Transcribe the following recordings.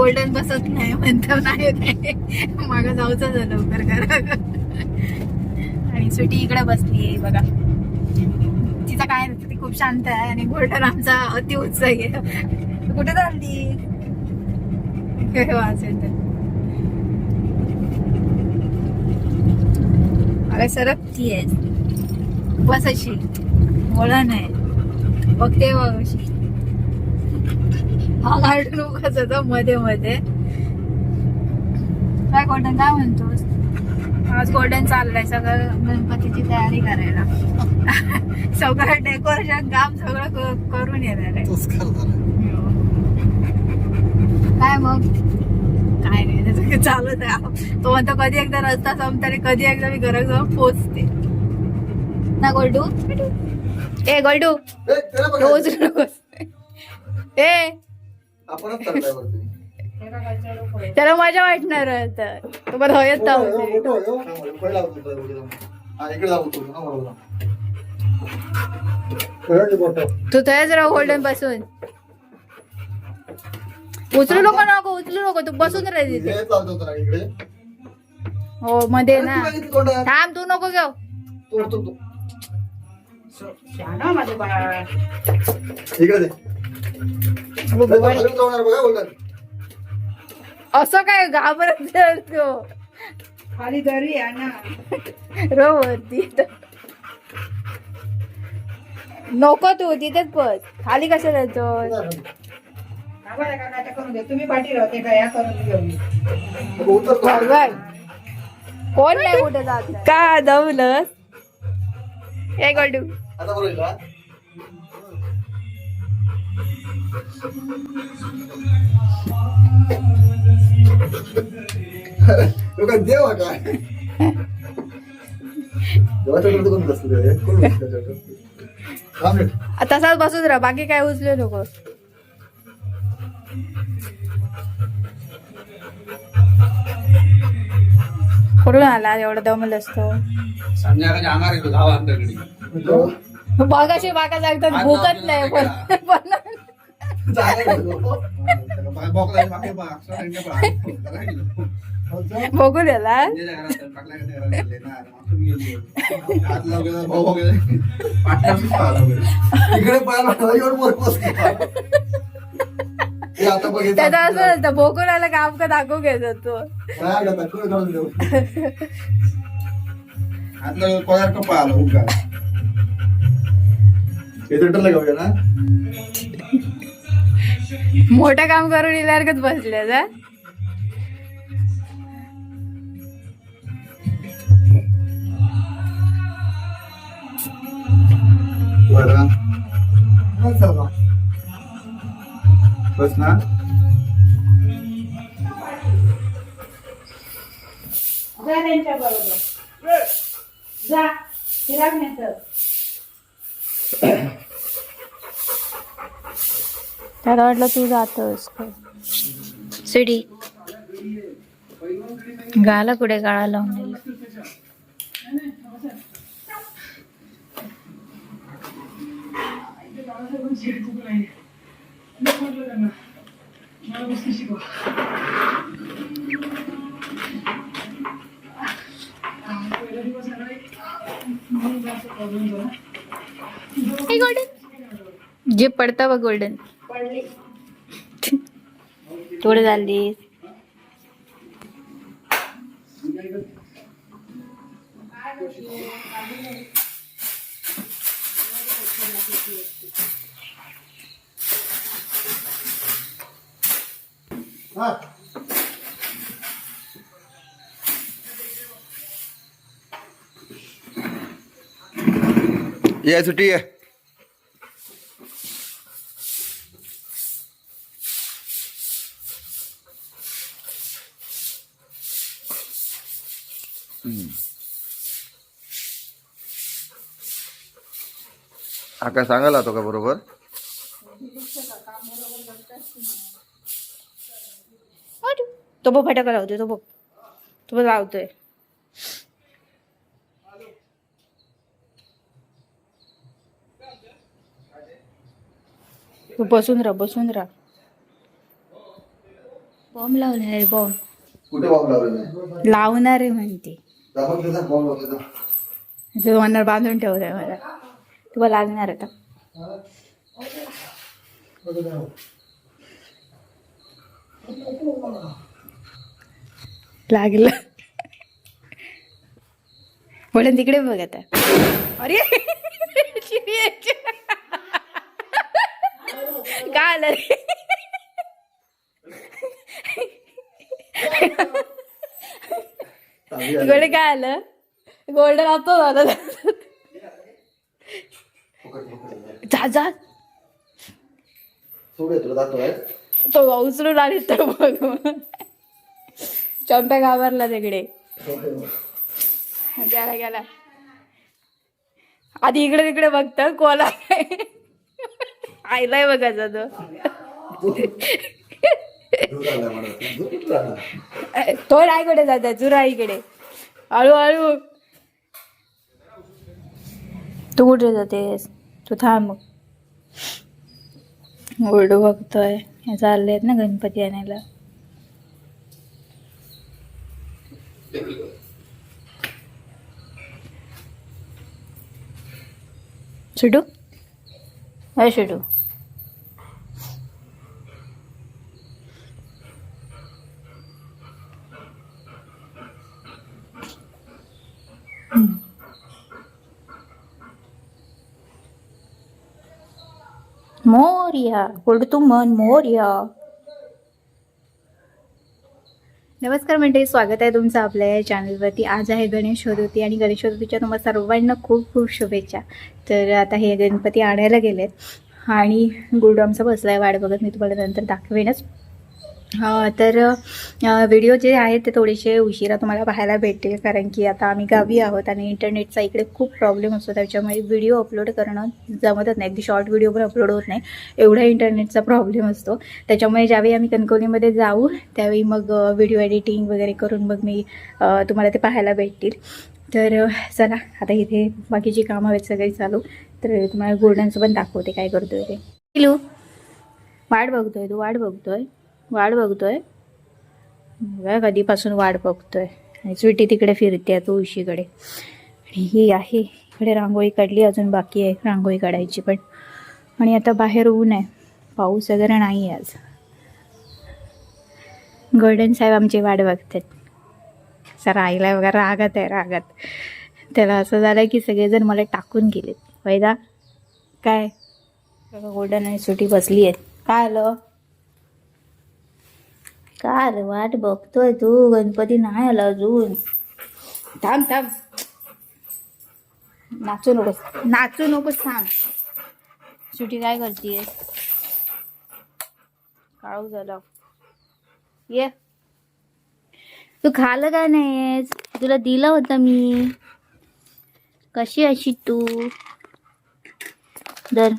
Golden बसत नाही म्हणतो नाही नाही माग जाऊच झालं लवकर करा आणि सुटी इकडे बसली आहे बघा. तिचा काय नसतं ती खूप शांत आहे आणि गोल्डन आमचा अति उत्साही आहे. कुठे चालली? वाचेल तर अरे सरपती आहे बस अशी. वळण आहे बघते बघ अशी. हा कार्टून उगाच होता मध्ये मध्ये. काय गोल्डन काय म्हणतोस? आज गोल्डन चाललंय सगळं गणपतीची तयारी करायला. सगळं डेकोरेशन काम सगळं करून येणार आहे. काय मग? काय नाही त्याचं चालत आहे. तो म्हणतो कधी एकदा रस्ता संपता आणि कधी एकदा मी घरात जाऊन पोचते. ना गोल्डू? ए गोल्डू. रोज तुला, हा, बरोबर. कळलं मोठं. तू थंयच राह गोल्डन बसून उचलू नको नको उचलू नको तू बसून राह तिथे हेच लावतो तुला इकडे. हो मध्ये ना? थांब तू नको घेऊ. इकडे असं काय घाबरत खाली दरी आहे ना. रो वरती. नको तू तिथेच बस. खाली कसं काय तुम्ही पाठी राहते का? या करून घेऊन. भगवान. कोण नाही कुठे जात? का दमलस? ए गोल्डू काय देव काय. तसाच बसूच राहा बाकी काय उचलू नको. कुठून आला एवढा दमलस तो संध्याकाळी अंगार येतो दहा वाजताकडे तो बागाशी बागा सांगतात भूकत नाही पण बघ, बघू द्याला त्याचं असं असतं भोकून काम का दाखवू घेत तो देऊ? पगार का पाहायला हे ना? मोठं काम करून इल्यासारखंच बसले जा. बरं. बस ना. जा त्यांच्या बरोबर. जा. फिराक नेतं मला वाटलं तू जातोस. सिडी. गाला कुठे गाळा लावून हे गोल्डन जे पडतं बघ गोल्डन पडली. थोडे झाली. हा ये सुट्टी आहे हा काय सांगायला होतो का बरोबर? तो बघ फटाका लावतोय तो बघ. तो बघ लावतोय. तू बसून राह बसून राह. बॉम्ब लावणार आहे बॉम्ब. कुठे बॉम्ब लावणार आहे? म्हणते. दाखवून त्याचा बांधून ठेवलंय मला. तुला लागणार आता. लागलं. म्हणून तिकडे बघ आता. अरे! काय आलं रे? तिकडे काय आलं? गोल्डन आता झालं जा तो उचलून आली तर बघ. चंप्या घाबरला तिकडे. गेला गेला. आधी इकडे तिकडे बघत कोला आईलाय बघायचा तो. दूर आला मला दूर आला तो रायकडे जाता हळूहळू तू कुठे जातेस? तू थांब ओरडू बघतोय. हे चालले आहेत ना गणपती आणायला. सुटू अय सुटू मोर्या तू मन मोर्या नमस्कार मंडळी स्वागत आहे तुमचं आपल्या या चॅनलवरती आज आहे गणेश चतुर्थी आणि गणेश चतुर्थीच्या तुम्हाला सर्वांना खूप खूप शुभेच्छा तर आता हे गणपती आणायला गेलेत. आणि गुरु बसला आहे वाट बघत मी तुम्हाला नंतर दाखवेनच. तर व्हिडिओ जे आहेत ते थोडेसे उशिरा तुम्हाला पाहायला भेटतील कारण की आता आम्ही गावी आहोत आणि इंटरनेटचा इकडे खूप प्रॉब्लेम असतो त्याच्यामुळे व्हिडिओ अपलोड करणं जमतच नाही. अगदी शॉर्ट व्हिडिओ पण अपलोड होत नाही एवढा इंटरनेटचा प्रॉब्लेम असतो. त्याच्यामुळे ज्यावेळी आम्ही कणकवलीमध्ये जाऊ त्यावेळी मग व्हिडिओ एडिटिंग वगैरे करून मग मी तुम्हाला ते पाहायला भेटतील. तर चला आता इथे बाकीची कामं आहेत सगळी चालू. तर तुम्हाला गोल्डनचं पण दाखवते काय करतोय ते. हॅलो वाट बघतोय तू वाट बघतोय. वाट बघतोय. बघा कधीपासून वाट बघतोय. आणि स्वीटी तिकडे फिरते तुळशीकडे आणि ही आहे. इकडे रांगोळी काढली अजून बाकी आहे रांगोळी काढायची पण. आणि आता बाहेर ऊन आहे. पाऊस वगैरे नाही आहे आज. गोल्डन साहेब आमची वाट बघतात. सर आईला वगैरे रागात आहे रागात. त्याला असं झालं की सगळेजण मला टाकून गेलेत. वैदा काय? बघा गोल्डन आणि सुटी बसली आहेत. काय आलं? काय आलं वाट बघतोय तू गणपती नाही आला अजून. थांब थांब. नाचू नकोस. नाचू नकोस थांब. सुटी काय करतीये? काळू झालं. ये. तू खाल्लं का नाहीस तुला दिलं होतं मी. कशी अशी तू? दर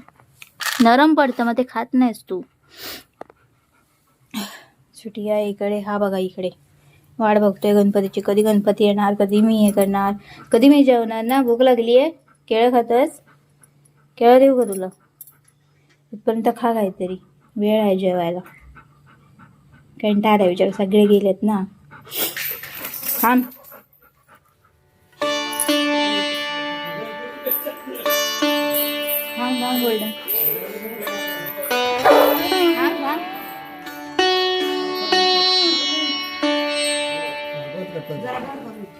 नरम पडतं मग ते खात नाहीस तू. सुटी आहे इकडे हा बघा इकडे. वाट बघतोय गणपतीची. कधी गणपती येणार कधी मी हे करणार कधी मी जेवणार? ना भूक लागली आहे केळं खातस? केळं देऊ का तुला? इथपर्यंत खा काहीतरी. वेळ आहे जेवायला. कंटाळ आहे विचार सगळे गेलेत ना. हां थांब थांब गोल्डन. 我们在干吗？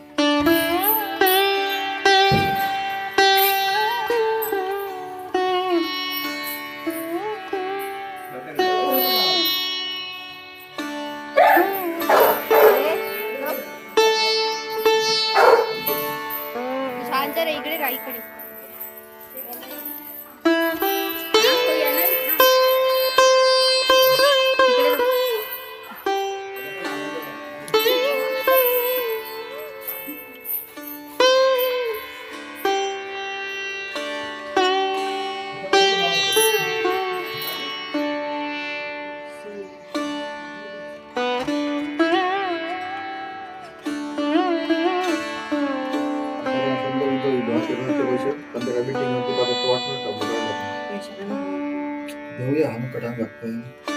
घेऊया हा कटांग लागतोय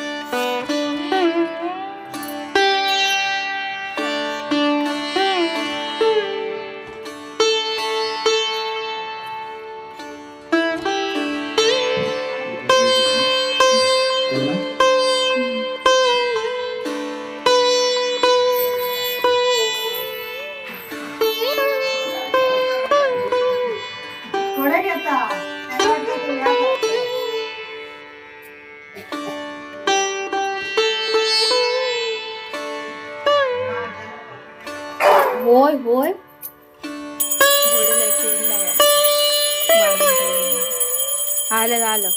आलं आलं